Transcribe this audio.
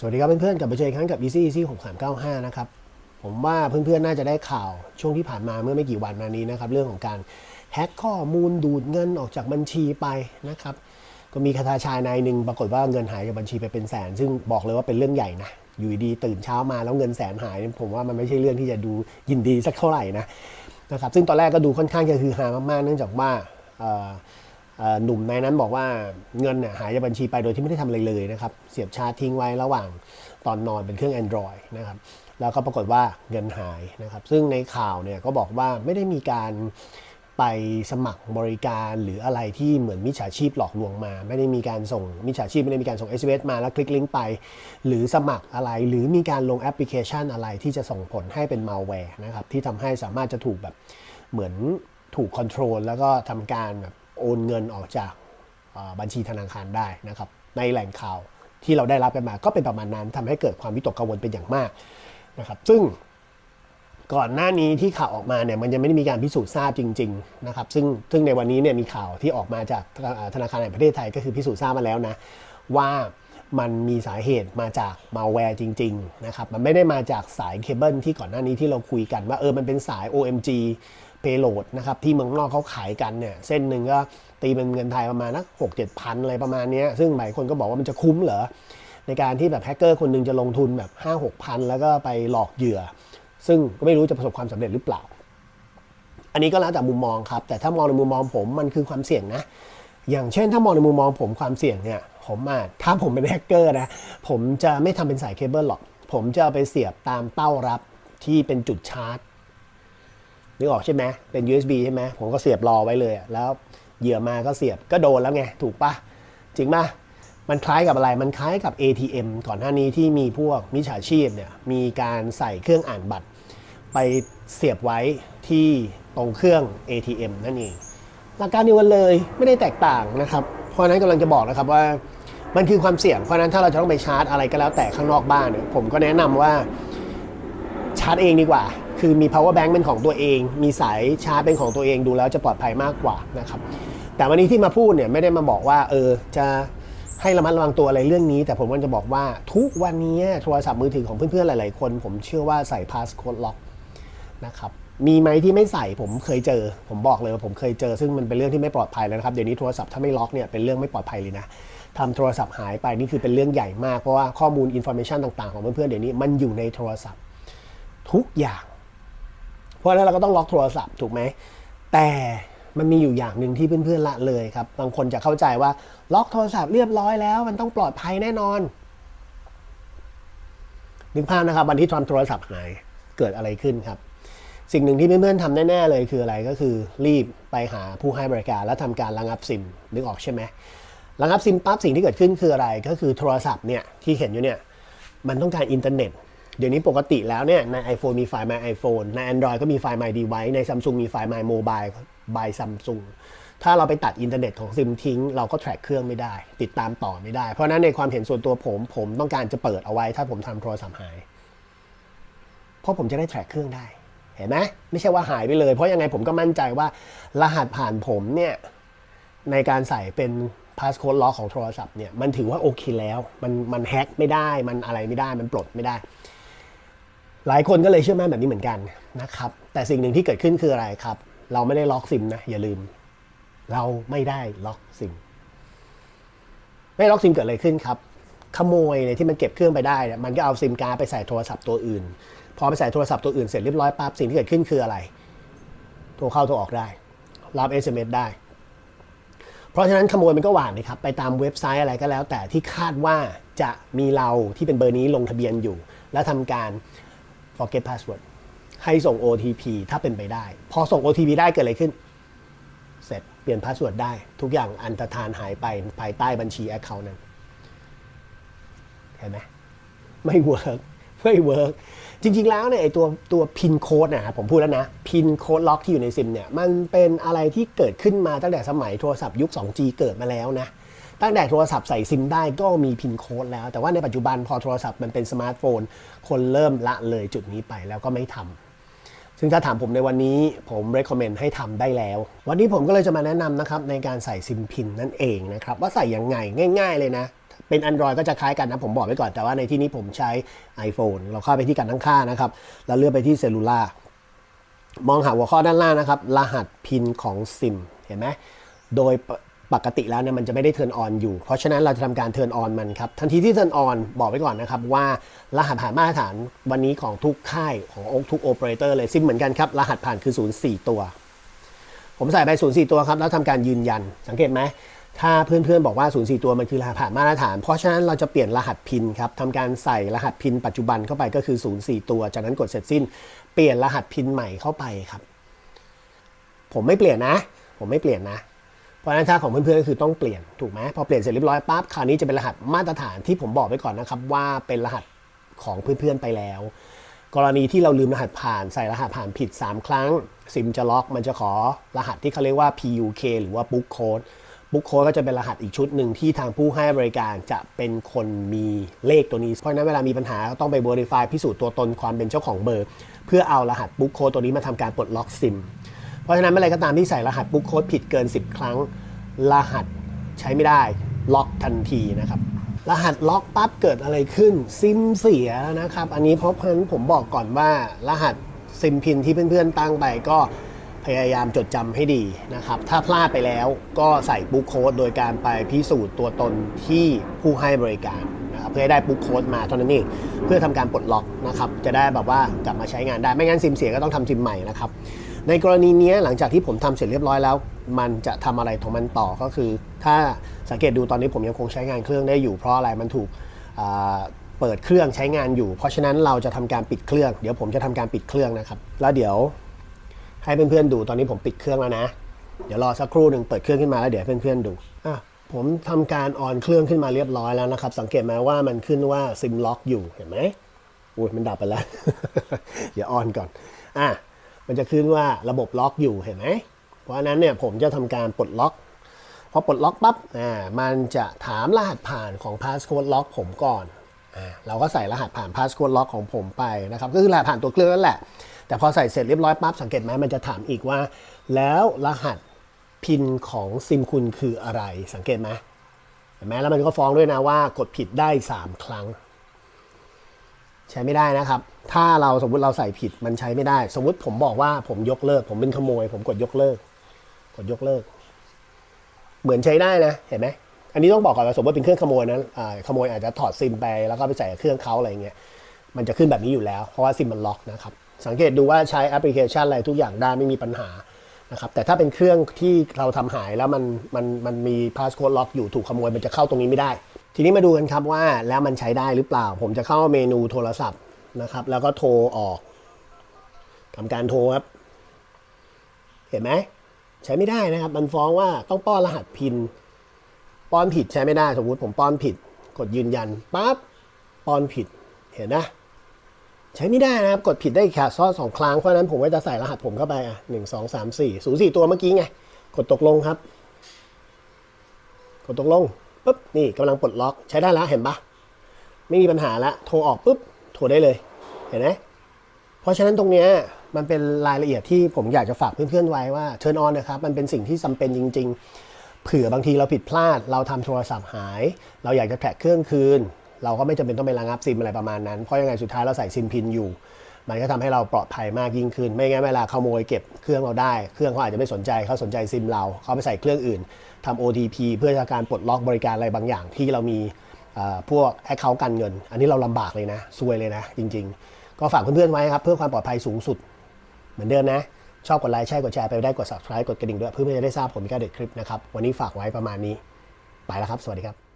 สวัสดีครับเพื่อนๆกลับมาเจออีกครั้งกับ Easy Easy 6395 นะครับ ผมว่าเพื่อนๆน่าจะได้ข่าวช่วงที่ผ่านมาเมื่อไม่กี่วันมานี้นะครับ เรื่องของการแฮ็กข้อมูลดูดเงินออกจากบัญชีไปนะครับ ก็มีคาถาชายนายหนึ่งปรากฏว่าเงินหายจากบัญชีไปเป็นแสน ซึ่งบอกเลยว่าเป็นเรื่องใหญ่นะอยู่ดีตื่นเช้ามาแล้วเงินแสนหาย ผมว่ามันไม่ใช่เรื่องที่จะดูยินดีสักเท่าไหร่นะนะครับซึ่งตอนแรกก็ดูค่อนข้างจะคือฮามากๆ เนื่องจากว่า หนุ่มในนั้นบอกว่าเงินเนี่ยหายจากบัญชีไปโดยที่ไม่ได้ทำอะไรเลยนะครับ เสียบชาร์จทิ้งไว้ระหว่างตอนนอนเป็นเครื่อง Android นะครับแล้วก็ปรากฏว่าเงินหายนะครับ ซึ่งในข่าวเนี่ยก็บอกว่าไม่ได้มีการไปสมัครบริการหรืออะไรที่เหมือนมิจฉาชีพหลอกลวงมา ไม่ได้มีการส่งมิจฉาชีพไม่ได้มีการส่ง SMS มาแล้วคลิกลิงก์ไป หรือสมัครอะไรหรือมีการลงแอปพลิเคชันอะไรที่จะส่งผลให้เป็นมาแวร์นะครับที่ทำให้สามารถจะถูกแบบเหมือนถูกคอนโทรลแล้วก็ทำการแบบ โอนเงินออกจากบัญชีธนาคารได้นะครับในแหล่งข่าวที่เราได้รับกันมาก็เป็นประมาณนั้นทำให้เกิดความวิตกกังวลเป็นอย่างมากนะครับซึ่งก่อนหน้านี้ที่ข่าวออกมาเนี่ยมันยังไม่ได้มีการพิสูจน์ทราบจริงๆนะครับซึ่งซึ่งในวันนี้เนี่ยมีข่าวที่ออกมาจากธนาคารแห่งประเทศไทยก็คือพิสูจน์ทราบมาแล้วนะว่ามันมีสาเหตุมาจากมาแวร์จริงๆนะครับมันไม่ได้มาจากสายเคเบิลที่ก่อนหน้านี้ที่เราคุยกันว่าเออมันเป็นสาย OMG payload นะครับที่เมืองนอกเขาขายกันเนี่ยเส้นหนึ่งก็ตีเป็นเงินไทยประมาณนักหกเจ็ดพันอะไรประมาณนี้ซึ่งหลายคนก็บอกว่ามันจะคุ้มเหรอ ในการที่แบบแฮกเกอร์คนหนึงจะลงทุนแบบ5 6พันแล้วก็ไปหลอกเหยื่อ ซึ่งก็ไม่รู้จะประสบความสำเร็จหรือเปล่า อันนี้ก็แล้วแต่มุมมองครับ แต่ถ้ามองในมุมมองผมมันคือความเสี่ยงนะ อย่างเช่นถ้ามองในมุมมองผมความเสี่ยงเนี่ยผมอาจถ้าผมเป็นแฮกเกอร์นะผมจะไม่ทำเป็นสายเคเบิลหรอก ผมจะเอาไปเสียบตามเต้ารับที่เป็นจุดชาร์จ นึกออกใช่ไหมเป็น USB ใช่ไหมผมก็เสียบรอไว้เลย แล้วเหยื่อมาก็เสียบก็โดนแล้วไง ถูกปะจริงปะมันคล้ายกับอะไรมันคล้ายกับ ATM ก่อนหน้านี้ที่มีพวกมิจฉาชีพเนี่ยมีการใส่เครื่องอ่านบัตร ไปเสียบไว้ที่ตรงเครื่อง ATM นั่นเองหลักการเดียวกันเลยไม่ได้แตกต่างนะครับ เพราะนั้นกำลังจะบอกนะครับว่ามันคือความเสี่ยง เพราะฉะนั้นถ้าเราจะต้องไปชาร์จอะไรก็แล้วแต่ข้างนอกบ้านเนี่ยผมก็แนะนำว่าชาร์จเองดีกว่า คือมี power bank เป็นของตัวเอง มีสายชาร์จเป็นของตัวเองดูแล้วจะปลอดภัยมากกว่านะครับแต่วันนี้ที่มาพูดเนี่ยไม่ได้มาบอกว่าเออจะให้ระมัดระวังตัวอะไรเรื่องนี้ แต่ผมก็จะบอกว่าทุกวันนี้โทรศัพท์มือถือของเพื่อนๆหลายๆคน ผมเชื่อว่าใส่ passcode lock นะครับมีไหมที่ไม่ใส่ผมเคยเจอ ผมบอกเลยว่าผมเคยเจอ ซึ่งมันเป็นเรื่องที่ไม่ปลอดภัยแล้วนะครับเดี๋ยวนี้โทรศัพท์ถ้าไม่ล็อกเนี่ยเป็นเรื่องไม่ปลอดภัยเลยนะทำโทรศัพท์หายไปนี่คือเป็นเรื่องใหญ่มากเพราะว่าข้อมูลอินโฟ a t ชันต่างๆของเพื่อนๆเดี๋ยวนี้มันอยู่ในโทรศัพท์ ทุกอย่าง เพราะฉะนั้นเราก็ต้องล็อกโทรศัพท์ถูกไหม แต่มันมีอยู่อย่างหนึ่งที่เพื่อนๆละเลยครับ บางคนจะเข้าใจว่าล็อกโทรศัพท์เรียบร้อยแล้ว มันต้องปลอดภัยแน่นอน นึกภาพนะครับ วันที่ทำโทรศัพท์หายเกิดอะไรขึ้นครับ สิ่งหนึ่งที่เพื่อนๆทำแน่ๆเลยคืออะไรก็คือ รีบไปหาผู้ให้บริการแล้วทำการระงับซิมนึกออกใช่ไหมระงับซิมปั๊บสิ่งที่เกิดขึ้นคืออะไรก็คือโทรศัพท์เนี่ยที่เห็นอยู่เนี่ยมันต้องการอินเทอร์เน็ต เดี๋ยวนี้ปกติแล้วเนี่ยใน iPhone มีไฟล์ My iPhone ใน Android ก็มีไฟล์ My Device ใน Samsung มีไฟล์ My Mobile by Samsung ถ้าเราไปตัดอินเทอร์เน็ตของซิมทิ้ง เราก็แทร็กเครื่องไม่ได้ ติดตามต่อไม่ได้ เพราะนั้นในความเห็นส่วนตัวผม ผมต้องการจะเปิดเอาไว้ ถ้าผมทำโทรศัพท์หาย เพราะผมจะได้แทร็กเครื่องได้ เห็นไหมไม่ใช่ว่าหายไปเลย เพราะยังไงผมก็มั่นใจว่ารหัสผ่านผมเนี่ยในการใส่เป็นพาสโค้ดล็อกของโทรศัพท์เนี่ยมันถือว่าโอเคแล้ว มันมันแฮ็กไม่ได้มันอะไรไม่ได้มันปลดไม่ได้ หลายคนก็เลยเชื่อมั่นแบบนี้เหมือนกันนะครับ แต่สิ่งหนึ่งที่เกิดขึ้นคืออะไรครับ เราไม่ได้ล็อกซิมนะอย่าลืม เราไม่ได้ล็อกซิม ไม่ล็อกซิมเกิดอะไรขึ้นครับ ขโมยเนี่ยที่มันเก็บเครื่องไปได้เนี่ยมันก็เอาซิมการ์ดไปใส่โทรศัพท์ตัวอื่น พอไปใส่โทรศัพท์ตัวอื่นเสร็จเรียบร้อยปั๊บสิ่งที่เกิดขึ้นคืออะไร โทรเข้าโทรออกได้ รับ SMS ได้ เพราะฉะนั้นขโมยมันก็หวานนะครับ ไปตามเว็บไซต์อะไรก็แล้ว แต่ที่คาดว่าจะมีเราที่เป็นเบอร์นี้ลงทะเบียนอยู่ และทำการ forget password ให้ส่ง OTP ถ้าเป็นไปได้ พอส่ง OTP ได้เกิดอะไรขึ้น เสร็จเปลี่ยนพาสเวิร์ดได้ ทุกอย่างอันตรธานหายไปภายใต้บัญชี Account นั้น เห็นไหมไม่เวิร์กไม่เวิร์กจริง ๆ แล้วเนี่ยไอตัวตัวพินโค้ดนะครับผมพูดแล้วนะพินโค้ดล็อกที่อยู่ในซิมเนี่ย มันเป็นอะไรที่เกิดขึ้นมาตั้งแต่สมัยโทรศัพท์ยุค 2G เกิดมาแล้วนะ ตั้งแต่โทรศัพท์ใส่ซิมได้ก็มีพินโค้ดแล้ว แต่ว่าในปัจจุบันพอโทรศัพท์มันเป็นสมาร์ทโฟน คนเริ่มละเลยจุดนี้ไปแล้วก็ไม่ทำซึ่งถ้าถามผมในวันนี้ผม recommend ให้ทำได้แล้ว วันนี้ผมก็เลยจะมาแนะนำนะครับในการใส่ซิมพินนั่นเองนะครับ ว่าใส่ยังไงง่าย ๆ เลยนะ เป็น Android ก็จะคล้ายกันนะผมบอกไว้ก่อนแต่ว่าในที่นี้ผมใช้ iPhone เราเข้าไปที่การตั้งค่านะครับ แล้วเลือนไปที่เซลลูล่ามองหาหัวข้อด้านล่างนะครับ รหัสพินของซิมเห็นไหมโดย ปกติแล้วเนี่ยมันจะไม่ได้เทิร์นออนอยู่ เพราะฉะนั้นเราจะทำการเทิร์นออนมันครับ ทันทีที่เทิร์นออนบอกไว้ก่อนนะครับว่ารหัสผ่านมาตรฐานวันนี้ของทุกค่ายของทุกโอเปอเรเตอร์เลยซิมเหมือนกันครับ รหัสผ่านคือ 04 ตัว ผมใส่ไป 04 ตัวครับ แล้วทำการยืนยัน สังเกตไหม ถ้าเพื่อนๆบอกว่า 04 ตัวมันคือรหัสผ่านมาตรฐาน เพราะฉะนั้นเราจะเปลี่ยนรหัสพินครับทำการใส่รหัสพินปัจจุบันเข้าไปก็คือ 04 ตัว จากนั้นกดเสร็จสิ้น เปลี่ยนรหัสพินใหม่เข้าไปครับ ผมไม่เปลี่ยนนะ ผมไม่เปลี่ยนนะ ราะฉะนั้นถ้าของเพื่อนๆก็คือต้องเปลี่ยนถูกไหมพอเปลี่ยนเสร็จเรียบร้อยปั๊บคราวนี้จะเป็นรหัสมาตรฐานที่ผมบอกไว้ก่อนนะครับว่าเป็นรหัสของเพื่อนๆไปแล้ว กรณีที่เราลืมรหัสผ่านใส่รหัสผ่านผิด 3 ครั้งซิมจะล็อก มันจะขอรหัสที่เขาเรียกว่า PUK หรือว่า Book Code Book Code ก็จะเป็นรหัสอีกชุดหนึ่งที่ทางผู้ให้บริการจะเป็นคนมีเลขตัวนี้ เพราะฉะนั้นเวลามีปัญหาก็ต้องไป Verify พิสูจน์ตัวตนความเป็นเจ้าของเบอร์ เพื่อเอารหัส Book Code ตัวนี้มาทำการปลดล็อกซิม เพราะฉะนั้นเมื่อไรก็ตามที่ใส่รหัสบุ๊กโค้ดผิดเกิน 10 ครั้ง รหัสใช้ไม่ได้ล็อกทันทีนะครับ รหัสล็อกปั๊บเกิดอะไรขึ้นซิมเสียนะครับ อันนี้เพราะฉะนั้นผมบอกก่อนว่ารหัสซิมพินที่เพื่อนๆตั้งไปก็พยายามจดจำให้ดีนะครับ ถ้าพลาดไปแล้วก็ใส่บุ๊กโค้ดโดยการไปพิสูจน์ตัวตนที่ผู้ให้บริการนะครับเพื่อให้ได้บุ๊กโค้ดมาเท่านั้นเองเพื่อทำการปลดล็อกนะครับ จะได้แบบว่ากลับมาใช้งานได้ ไม่งั้นซิมเสียก็ต้องทำซิมใหม่นะครับ ในกรณีนี้หลังจากที่ผมทำเสร็จเรียบร้อยแล้ว มันจะทำอะไรของมันต่อก็คือ ถ้าสังเกตดูตอนนี้ผมยังคงใช้งานเครื่องได้อยู่เพราะอะไรมันถูกเปิดเครื่องใช้งานอยู่ เพราะฉะนั้นเราจะทำการปิดเครื่อง เดี๋ยวผมจะทำการปิดเครื่องนะครับ แล้วเดี๋ยวให้เพื่อนๆดูตอนนี้ผมปิดเครื่องแล้วนะ เดี๋ยวรอสักครู่หนึ่งเปิดเครื่องขึ้นมาแล้วเดี๋ยวเพื่อนๆดูอะผมทำการออนเครื่องขึ้นมาเรียบร้อยแล้วนะครับ สังเกตไหมว่ามันขึ้นว่าซิมล็อกอยู่เห็นไหมอุ้ยมันดับไปแล้ว เดี๋ยวออนก่อน อะ มันจะขึ้นว่าระบบล็อกอยู่เห็นไหมเพราะฉะนั้นเนี่ยผมจะทำการปลดล็อกพอปลดล็อกปั๊บอ่ามันจะถามรหัสผ่านของ passcode lock ผมก่อนอ่าเราก็ใส่รหัสผ่าน passcode lock ของผมไปนะครับก็คือรหัสผ่านตัวเครื่องนั่นแหละ แต่พอใส่เสร็จเรียบร้อยปั๊บสังเกตไหมมันจะถามอีกว่า แล้วรหัสพินของซิมคุณคืออะไรสังเกตไหมเห็นไหมแล้วมันก็ฟ้องด้วยนะว่ากดผิดได้ 3 ครั้ง ใช้ไม่ได้นะครับ ถ้าเราสมมติเราใส่ผิดมันใช้ไม่ได้ สมมติผมบอกว่าผมยกเลิก ผมเป็นขโมย ผมกดยกเลิก กดยกเลิก เหมือนใช้ได้นะ เห็นไหมอันนี้ต้องบอกก่อนว่าสมมติเป็นเครื่องขโมยนะอ่าขโมยอาจจะถอดซิมไปแล้วก็ไปใส่เครื่องเขาอะไรเงี้ย มันจะขึ้นแบบนี้อยู่แล้ว เพราะว่าซิมมันล็อกนะครับ สังเกตดูว่าใช้แอปพลิเคชันอะไรทุกอย่างได้ไม่มีปัญหานะครับ แต่ถ้าเป็นเครื่องที่เราทำหายแล้วมันมันมันมีพาสโค้ดล็อกอยู่ถูกขโมยมันจะเข้าตรงนี้ไม่ได้ ทีนี้มาดูกันครับว่าแล้วมันใช้ได้หรือเปล่า ผมจะเข้าเมนูโทรศัพท์นะครับ แล้วก็โทรออกทำการโทรครับ เห็นไหมใช้ไม่ได้นะครับ มันฟ้องว่าต้องป้อนรหัสพิน ป้อนผิดใช้ไม่ได้ สมมติผมป้อนผิด กดยืนยันปั๊บป้อนผิด เห็นนะ ใช้ไม่ได้นะครับ กดผิดได้แค่ซ้อนสองครั้ง เพราะฉะนั้นผมก็จะใส่รหัสผมเข้าไปอะหนึ่งสองสามสี่ศูนย์สี่ตัวเมื่อกี้ไง กดตกลงครับ กดตกลง ปุ๊บนี่กำลังปลดล็อกใช้ได้แล้วเห็นปะไม่มีปัญหาละโทรออกปุ๊บโทรได้เลยเห็นไหมเพราะฉะนั้นตรงเนี้ยมันเป็นรายละเอียดที่ผมอยากจะฝากเพื่อนๆไว้ว่าเชิญออนนะครับมันเป็นสิ่งที่จำเป็นจริง ๆ เผื่อบางทีเราผิดพลาด เราทำโทรศัพท์หาย เราอยากจะแท็กเครื่องคืน เราก็ไม่จำเป็นต้องไประงับซิมอะไรประมาณนั้นเพราะยังไงสุดท้ายเราใส่ซิมพินอยู่ มันก็ทำให้เราปลอดภัยมากยิ่งขึ้น ไม่งั้นเวลาขโมยเก็บเครื่องเราได้ เครื่องเขาอาจจะไม่สนใจเขาสนใจซิมเราเขาไปใส่เครื่องอื่น ทำ OTP เพื่อการปลดล็อกบริการอะไรบางอย่างที่เรามีพวกแอคเคาท์การเงิน อันนี้เราลำบากเลยนะซวยเลยนะ จริง ๆ ก็ฝากเพื่อนๆไว้ครับ เพื่อความปลอดภัยสูงสุด เหมือนเดิมนะ ชอบกดไลค์ใช่กดแชร์ไปได้กด subscribe กดกระดิ่งด้วย เพื่อจะได้ทราบผลการเด็ดคลิปนะครับวันนี้ฝากไว้ประมาณนี้ ไปแล้วครับ สวัสดีครับ